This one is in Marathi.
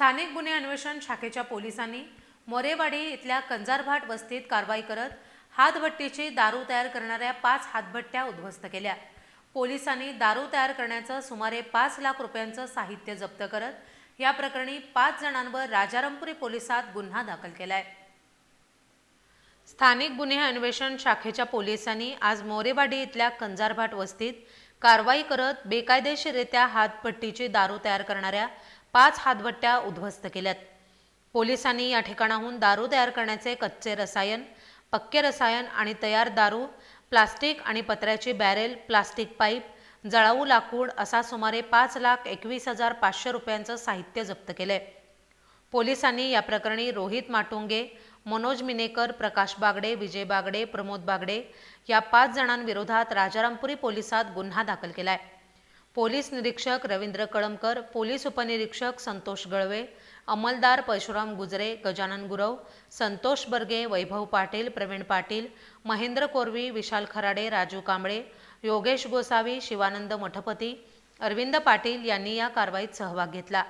स्थानिक गुन्हे अन्वेषण शाखेच्या पोलिसांनी मोरेवाडी इथल्या कंजारभाट वस्तीत कारवाई करत हातभट्टीची दारू तयार करणाऱ्या पाच हातभट्ट्या उद्ध्वस्त केल्या. पोलिसांनी दारू तयार करण्याचं सुमारे पाच लाख रुपयांचं साहित्य जप्त करत या प्रकरणी पाच जणांवर राजारामपुरी पोलिसात गुन्हा दाखल केलाय. स्थानिक गुन्हे अन्वेषण शाखेच्या पोलिसांनी आज मोरेवाडी इथल्या कंजारभाट वस्तीत कारवाई करत बेकायदेशीररित्या हातपट्टीची दारू तयार करणाऱ्या पाच हातभट्ट्या उद्ध्वस्त केल्यात. पोलिसांनी या ठिकाणाहून दारू तयार करण्याचे कच्चे रसायन पक्के रसायन आणि तयार दारू प्लास्टिक आणि पत्र्याची बॅरेल प्लास्टिक पाईप जळाऊ लाकूड असा सुमारे पाच लाख एकवीस हजार पाचशे रुपयांचं साहित्य जप्त केलंय. पोलिसांनी या प्रकरणी रोहित माटुंगे मनोज मिनेकर प्रकाश बागडे विजय बागडे प्रमोद बागडे या पाच जणांविरोधात राजारामपुरी पोलिसात गुन्हा दाखल केलाय. पोलीस निरीक्षक रवींद्र कळमकर पोलीस उपनिरीक्षक संतोष गळवे अंमलदार परशुराम गुजरे गजानन गुरव संतोष बर्गे वैभव पाटील प्रवीण पाटील महेंद्र कोरवी विशाल खराडे राजू कांबळे योगेश गोसावी शिवानंद मठपती अरविंद पाटील यांनी या कारवाईत सहभाग घेतला.